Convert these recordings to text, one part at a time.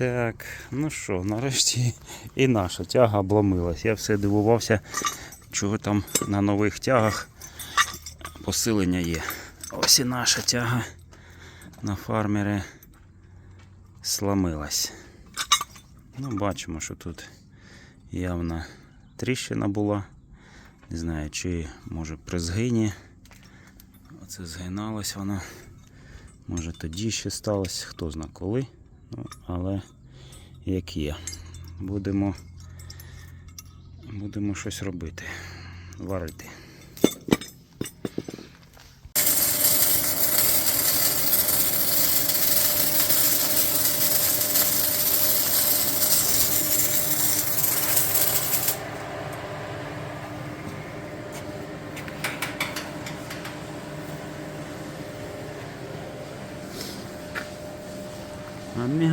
Так, ну що, нарешті і наша тяга обломилась. Я все дивувався, чого там на нових тягах посилення є. Ось і наша тяга на фармері сломилась. Ну, бачимо, що тут явно тріщина була. Не знаю, чи може при згині. Оце згиналось воно. Може тоді ще сталося, хто зна коли. Ну, але як є. Будемо, будемо щось робити. Варити.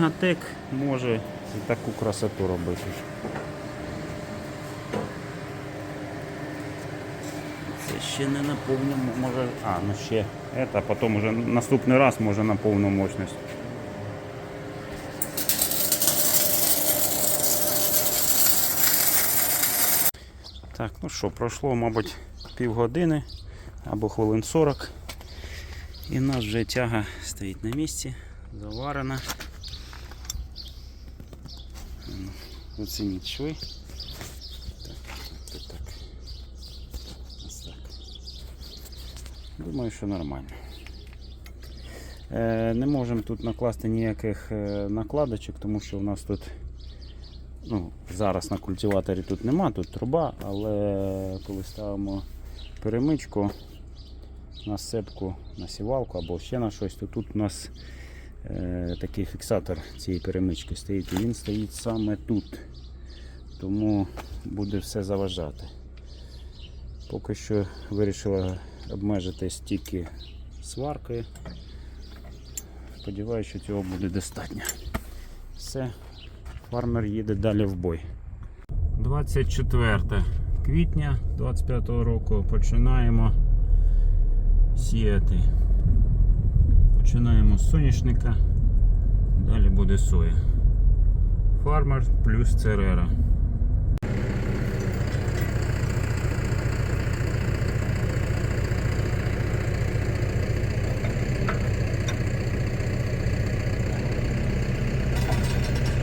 А Мегатек може і таку красоту робити. Це ще не на повну, може. А, ну ще це, а потім уже наступний раз може на повну мощність. Так, ну що, пройшло, мабуть, півгодини або хвилин 40. І в нас вже тяга стоїть на місці, заварена. Ну, Оцініть шви. Так, так, так. Так. Думаю, що нормально. Е, не можемо тут накласти ніяких е, накладочок, тому що у нас тут ну, зараз на культиваторі тут нема, тут труба, але коли ставимо перемичку на сцепку, на сівалку або ще на щось, то тут у нас такий фіксатор цієї перемички стоїть. І він стоїть саме тут. Тому буде все заважати. Поки що вирішила обмежитись тільки сваркою. Сподіваюся, що цього буде достатньо. Все, фармер їде далі в бой. 24 квітня 25 року починаємо сіяти. Починаємо з соняшника, далі буде соя. Фармер плюс церера.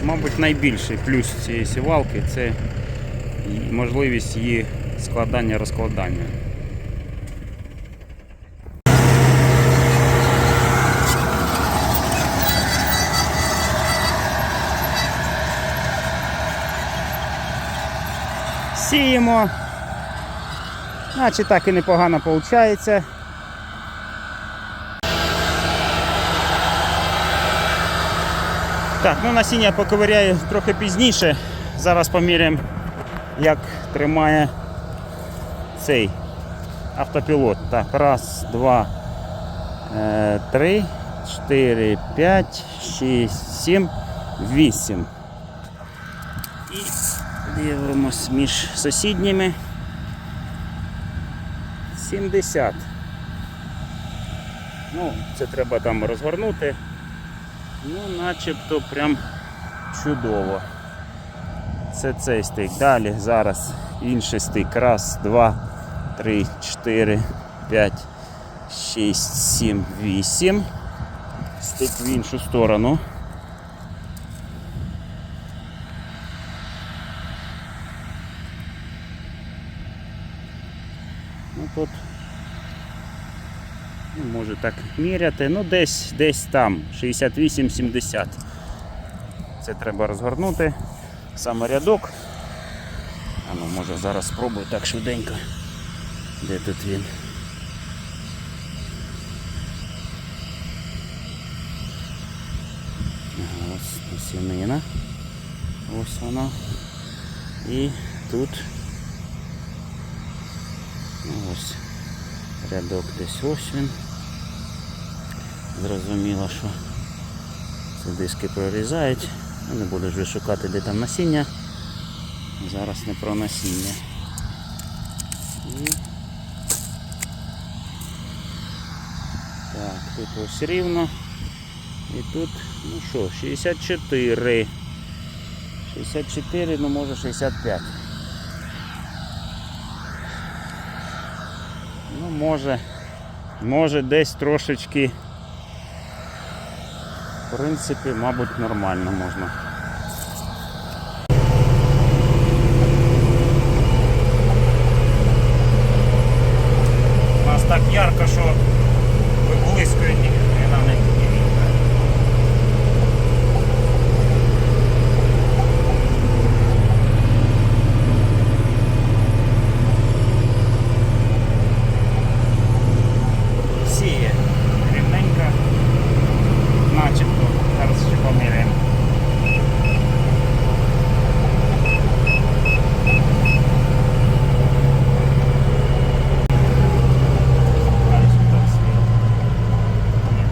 Мабуть, найбільший плюс цієї сівалки це можливість її складання-розкладання. Сіємо. Наче так і непогано виходить. Так, ну насіння поковиряю трохи пізніше. Зараз поміряємо, як тримає цей автопілот. Так, раз, два, е, три, чотири, п'ять, шість, сім, вісім. Дивимось між сусідніми. 70. Ну, це треба там розгорнути. Ну, начебто прям чудово. Це цей стик. Далі зараз інший стик. Раз, два, три, чотири, п'ять, шість, сім, вісім. Стик в іншу сторону. Тут ну, може так міряти, ну десь десь там 68-70. Це треба розгорнути саме рядок. А ну може зараз спробую так швиденько. Де тут він? Ось насінина. Ось вона. І тут ось рядок десь ось він. Зрозуміло, що ці диски прорізають. Я не буду вже шукати, де там насіння. Зараз не про насіння. І... Так, тут ось рівно. І тут, ну що, 64. 64, ну може 65. Може, може десь трошечки. В принципі, мабуть, нормально можна. У нас так ярко, що виблискує ні, ні нам не не видно. Сіє рівненько, начебто. Зараз ще поміряємо. Зараз так світ. Ні.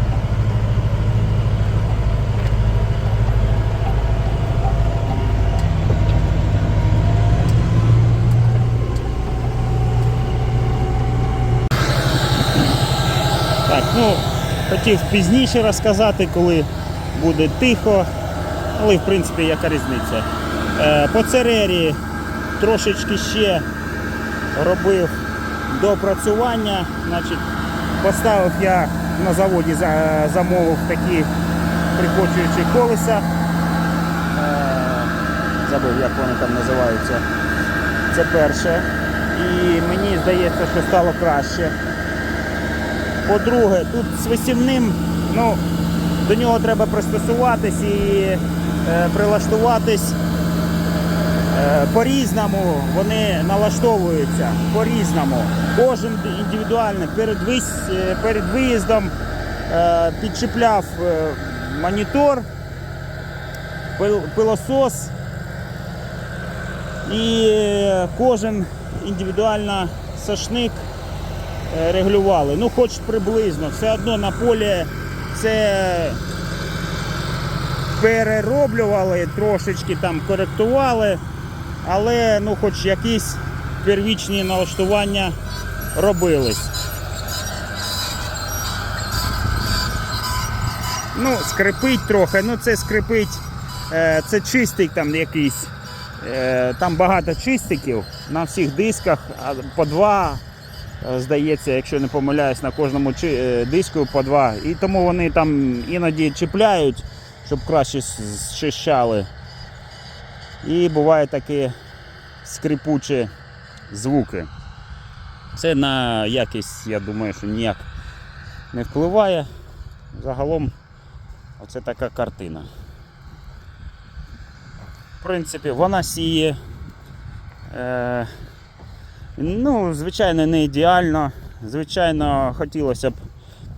Так, ну, хотів пізніше розказати, коли буде тихо, але в принципі яка різниця. Е, по церері трошечки ще робив допрацювання. Значить, поставив я на заводі, замовив такі прикочуючі колеса. Е, забув, як вони там називаються. Це перше. І мені здається, що стало краще. По-друге, тут з висівним, ну, до нього треба пристосуватись і е, прилаштуватись е, по-різному. Вони налаштовуються по-різному. Кожен індивідуально перед, вис- е, перед виїздом е, підчіпляв е, монітор, пил- пилосос. І е, кожен індивідуально сошник е, регулювали. Ну, хоч приблизно, все одно на полі це перероблювали, трошечки там коректували, але ну, хоч якісь первічні налаштування робились. Ну, скрипить трохи, ну це скрипить, е, це чистий там якийсь. Е, Там багато чистиків на всіх дисках, по два, е, здається, якщо не помиляюсь, на кожному е, диску по два. І тому вони там іноді чіпляють, щоб краще зчищали. І буває такі скрипучі звуки. Це на якість, я думаю, що ніяк не впливає. Загалом оце така картина. В принципі, вона сіє. Е, ну, звичайно, не ідеально. Звичайно, хотілося б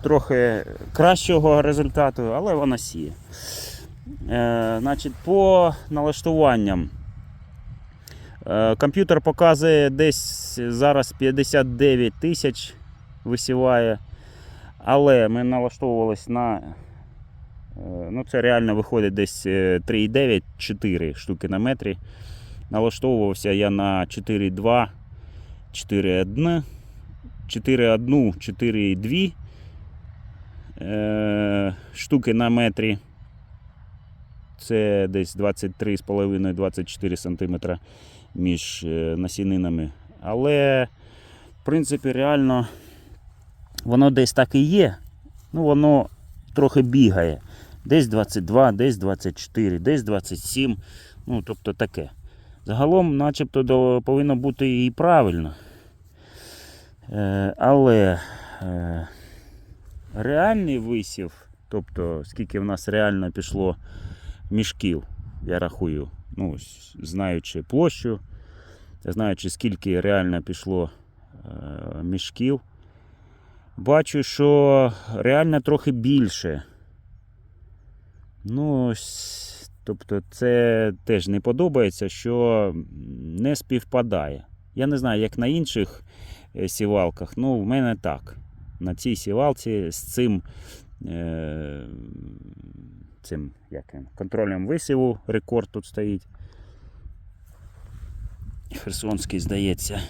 трохи кращого результату, але вона сіє. Е, значить, по налаштуванням. Е, комп'ютер показує десь зараз 59 тисяч висіває. Але ми налаштовувались на Е, Ну, це реально виходить десь е, 3,9-4 штуки на метрі. Налаштовувався я на 4,2, 4,1, 4,1, 4,2 е, штуки на метрі. Це десь 23,5-24 см між е, насінинами. Але, в принципі, реально воно десь так і є. Ну, воно трохи бігає. Десь 22, десь 24, десь 27. Ну, тобто таке. Загалом, начебто, повинно бути і правильно. Е, але е, реальний висів, тобто, скільки в нас реально пішло мішків, я рахую, ну, знаючи площу, знаючи, скільки реально пішло е, мішків, бачу, що реально трохи більше. Ну, тобто, це теж не подобається, що не співпадає. Я не знаю, як на інших сівалках, ну, в мене так. На цій сівалці з цим, е, цим як контролем висіву рекорд тут стоїть. Херсонський, здається.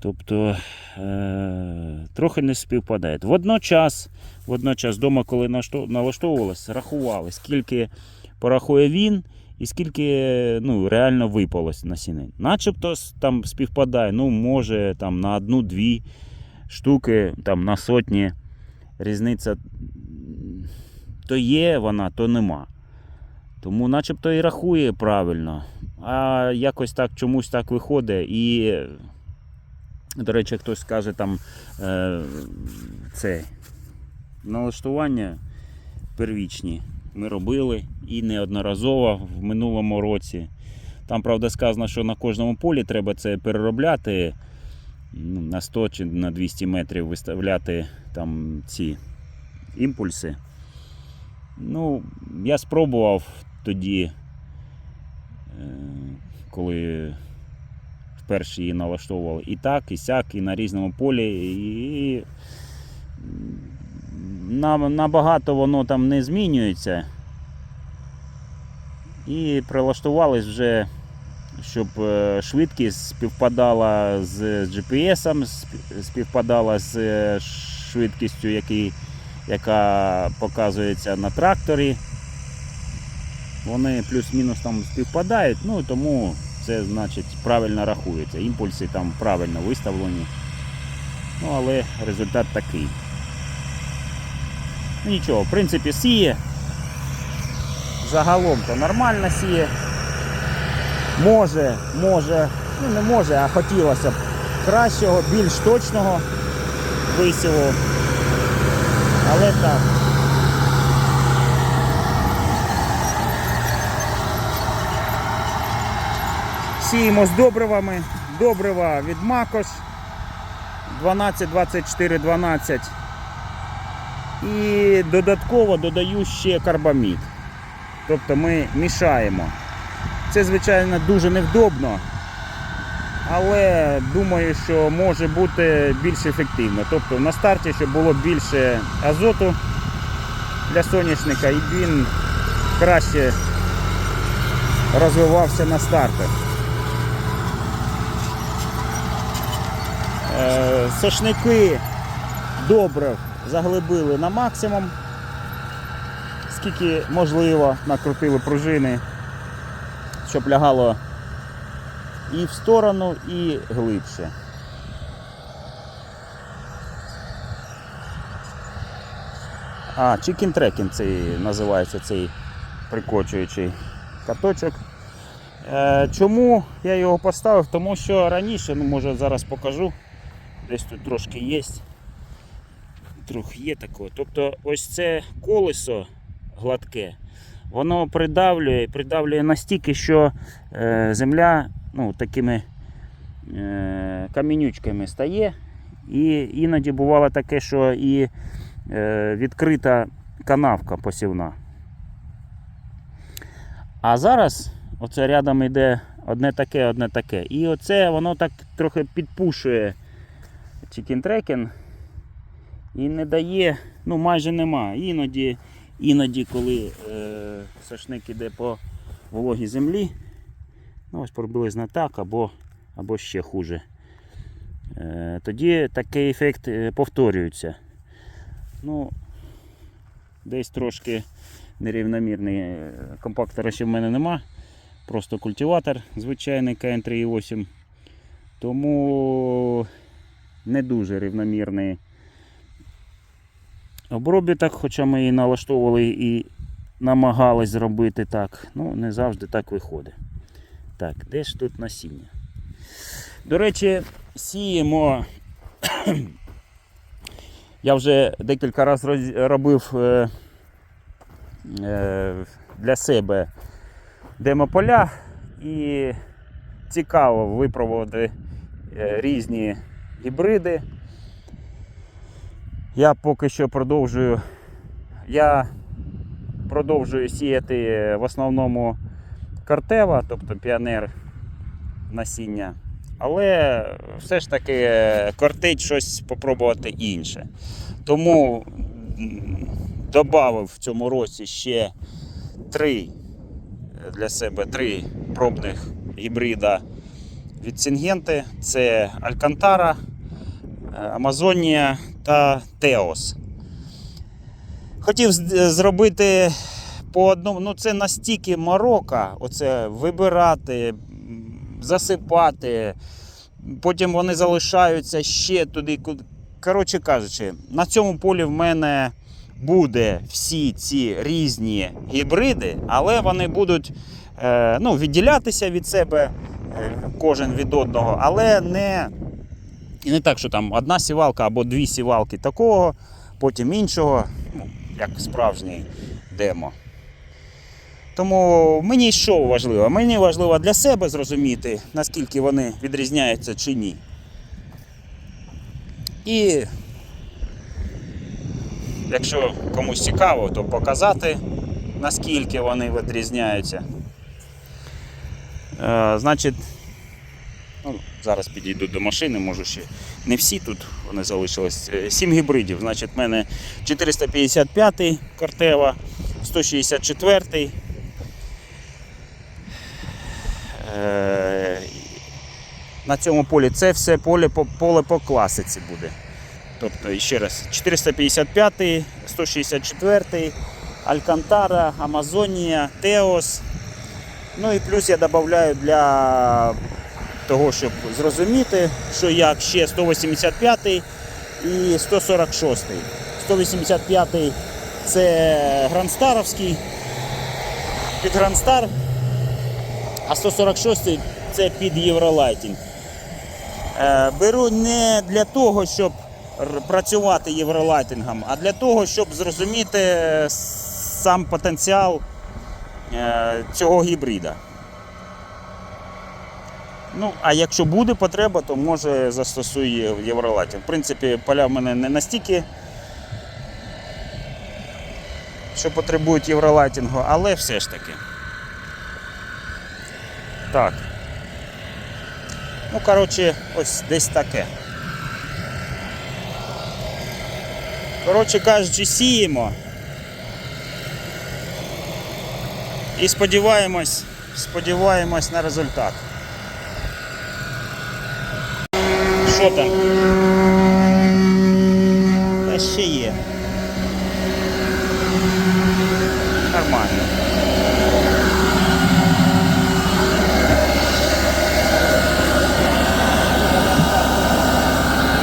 Тобто е- трохи не співпадає. Водночас, водночас дома, коли налаштовувалось, рахували, скільки порахує він і скільки ну, реально випалось насінин. Начебто там співпадає, ну, може там, на одну-дві штуки, там, на сотні різниця то є вона, то нема. Тому начебто і рахує правильно. А якось так чомусь так виходить. І, до речі, хтось скаже там е, це налаштування первічні ми робили і неодноразово в минулому році. Там, правда, сказано, що на кожному полі треба це переробляти ну, на 100 чи на 200 метрів виставляти там ці імпульси. Ну, я спробував тоді, е, коли вперше її налаштовували і так, і сяк, і на різному полі. І набагато воно там не змінюється. І прилаштувались вже, щоб е, швидкість співпадала з GPS, співпадала з е, швидкістю, який, яка показується на тракторі. Вони плюс-мінус там співпадають, ну тому це значить правильно рахується. Імпульси там правильно виставлені. Ну, але результат такий. Нічого, в принципі, сіє. Загалом то нормально сіє. Може, може, ну не може, а хотілося б кращого, більш точного висіву. Але так. Сіємо з добривами. Добрива від Макош 12, 24, 12. І додатково додаю ще карбамід. Тобто ми мішаємо. Це, звичайно, дуже невдобно, але думаю, що може бути більш ефективно. Тобто на старті, щоб було більше азоту для соняшника, і він краще розвивався на стартах. Е, Сошники добре заглибили на максимум, скільки можливо, накрутили пружини, щоб лягало і в сторону, і глибше. А, tracking цей називається цей прикочуючий каточок. Е, чому я його поставив? Тому що раніше, ну може зараз покажу, десь тут трошки є. Трохи є такого. Тобто ось це колесо гладке, воно придавлює, придавлює настільки, що е, земля ну, такими е, камінючками стає. І іноді бувало таке, що і е, відкрита канавка посівна. А зараз оце рядом йде одне таке, одне таке. І оце воно так трохи підпушує чікінтрекен і не дає, ну майже нема. Іноді, іноді коли е, сошник іде по вологій землі, ну ось приблизно так, або, або ще хуже. Е, тоді такий ефект е, повторюється. Ну, десь трошки нерівномірний е, компактора ще в мене нема. Просто культиватор звичайний КН3,8. Тому не дуже рівномірний обробіток, хоча ми і налаштовували і намагались зробити так. Ну, не завжди так виходить. Так, де ж тут насіння? До речі, сіємо. Я вже декілька разів робив е, е, для себе демополя і цікаво випробувати е, різні гібриди. Я поки що продовжую. Я продовжую сіяти в основному картева, тобто піонер насіння. Але все ж таки кортить щось спробувати інше. Тому додав в цьому році ще три для себе три пробних гібрида від Сінгенти. Це Алькантара, Амазонія та Теос. Хотів зробити по одному, ну це настільки морока, оце вибирати, засипати. Потім вони залишаються ще туди. Коротше кажучи, на цьому полі в мене буде всі ці різні гібриди, але вони будуть е, ну, відділятися від себе е, кожен від одного, але не, і не так, що там одна сівалка або дві сівалки такого, потім іншого, ну, як справжній демо. Тому мені що важливо? Мені важливо для себе зрозуміти, наскільки вони відрізняються чи ні. І якщо комусь цікаво, то показати, наскільки вони відрізняються. Е, значить, ну, зараз підійду до машини, можу ще. Не всі тут вони залишились. Е, Сім гібридів. Значить, в мене 455 Кортева, 164 Е, на цьому полі це все поле по, поле по класиці буде. Тобто, ще раз, 455, 164, Алькантара, Амазонія, Теос. Ну і плюс я додаю для того, щоб зрозуміти, що як ще 185 і 146. 185 це Грандстаровський, під Грандстар, а 146 це під Євролайтінг. Е, Беру не для того, щоб працювати євролайтингом, а для того, щоб зрозуміти е, сам потенціал е, цього гібрида. Ну, а якщо буде потреба, то може застосую євролайтинг. В принципі, поля в мене не настільки, що потребують євролайтингу, але все ж таки. Так. Ну, коротше, ось десь таке. Коротше кажучи, сіємо. І сподіваємось, сподіваємось на результат. Що там? Та ще є. Нормально.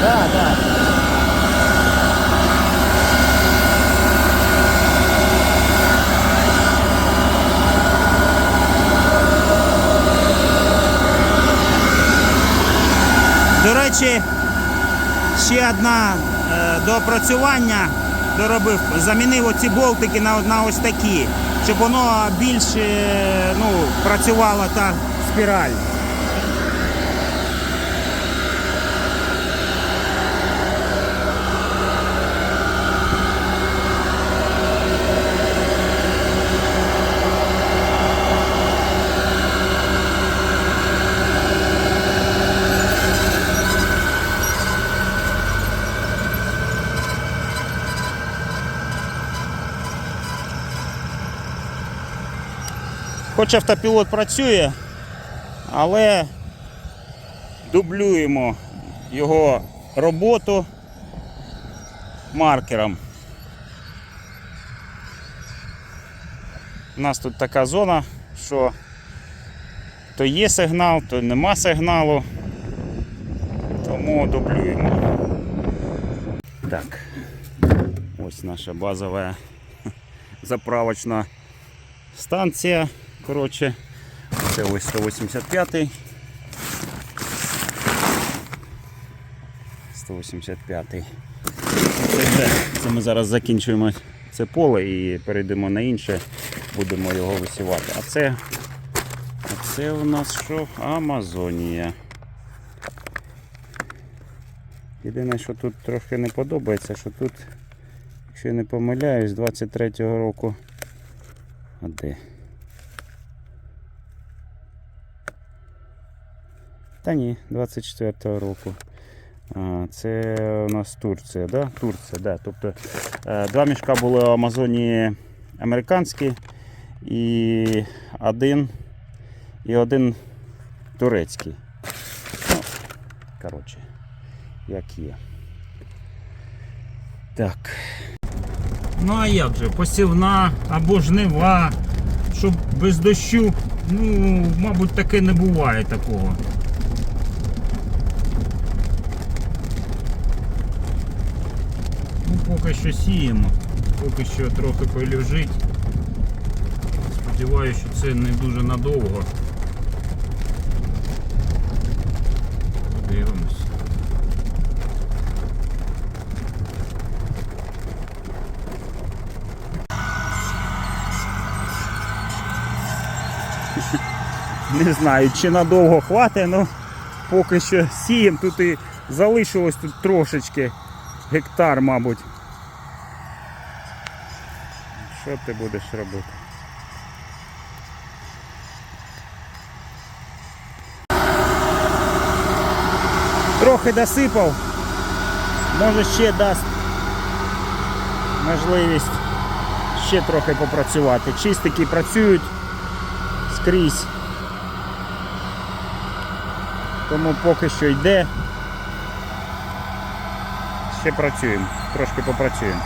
Да, да. До речі, ще одна е, доопрацювання доробив, замінив оці болтики на, на ось такі, щоб воно більше е, ну, працювала та спіраль. Хоч автопілот працює, але дублюємо його роботу маркером. У нас тут така зона, що то є сигнал, то нема сигналу, тому дублюємо. Так, ось наша базова заправочна станція. Коротше, це ось 185. 185. Це, ми зараз закінчуємо це поле і перейдемо на інше, будемо його висівати. А це, а це у нас що? Амазонія. Єдине, що тут трохи не подобається, що тут, якщо я не помиляюсь, 23-го року. А де? Та ні, 24-го року. Це у нас Турція, да? Турція, да. Тобто е, два мішка були в Амазонії американські і один, і один турецький. Коротше, як є. Так. Ну а як же? Посівна або жнива, щоб без дощу, ну, мабуть, таке не буває такого. Поки що сіємо, поки що трохи полежить. Сподіваюся, що це не дуже надовго. Подивимось. Не знаю, чи надовго хватить, але поки що сіємо. Тут і залишилось тут трошечки гектар, мабуть. Що ти будеш робити? Трохи досипав. Може ще дасть можливість ще трохи попрацювати. Чистики працюють скрізь. Тому поки що йде. Ще працюємо, трошки попрацюємо.